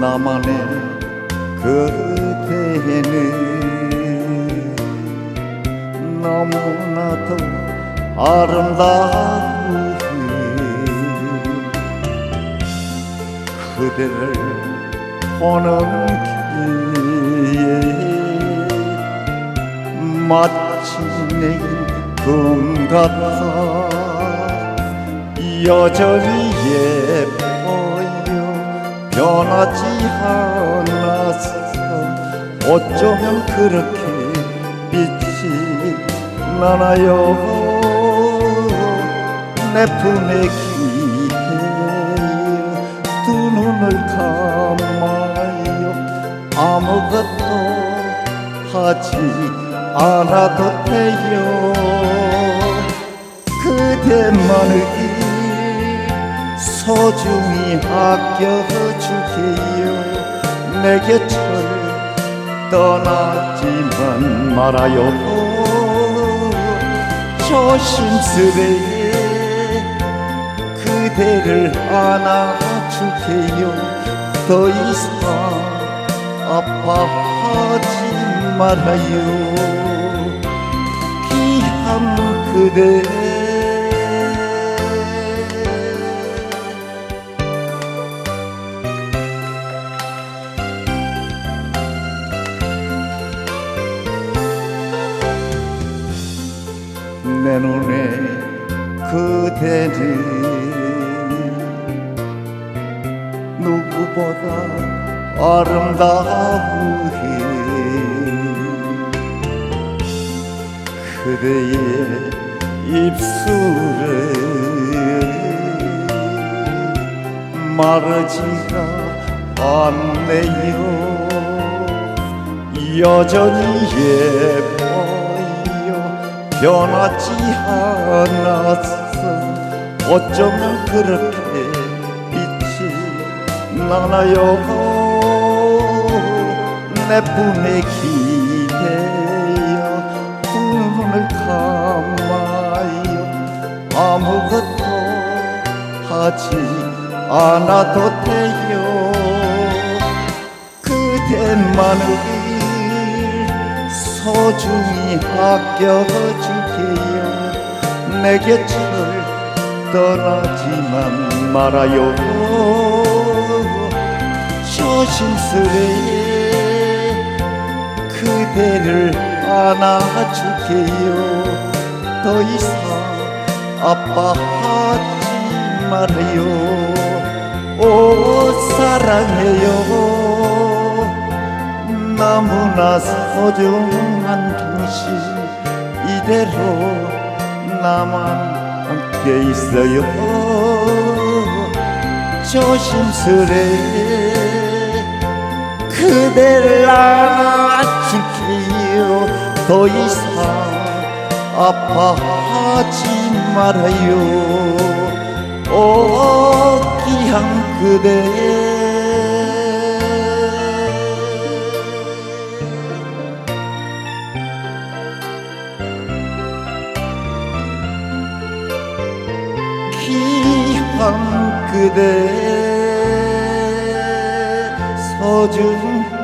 나만의 그대는 너무나도 아름다우니 그대를 보는 길에 마치 내겐 꿈 같아. 여전히 예뻐요 변하지 않았어. 어쩌면 그렇게 빛이 나나요. 내 품에 기대요 두 눈을 감아요. 아무것도 하지 않아도 돼요. 그대만을 소중히 아껴줄게요. 내 곁을 떠나지만 말아요. 조심스레 그대를 안아줄게요. 더 이상 아파하지 말아요. 귀한 그대 내 눈에 그대는 누구보다 아름다우해 그대의 입술에 마르지가 않네요. 여전히 예뻐요 변하지 않았어 어쩌면 그렇게 빛이 나나요? 내 품에 기대요 두 눈을 감아요. 아무것도 하지 않아도 돼요. 그대만을 소중히 아껴줄게요 내 곁을 떠나지만 말아요. 조심스레 그대를 안아줄게요 더 이상 아파하지 말아요. 오 사랑해요. 너무나 소중 한 동시 이대로 나만 함께 있어요. 조심스레 그대를 안아줄게요 더 이상 아파하지 말아요. 오 귀한 그대 귀한 그대 소중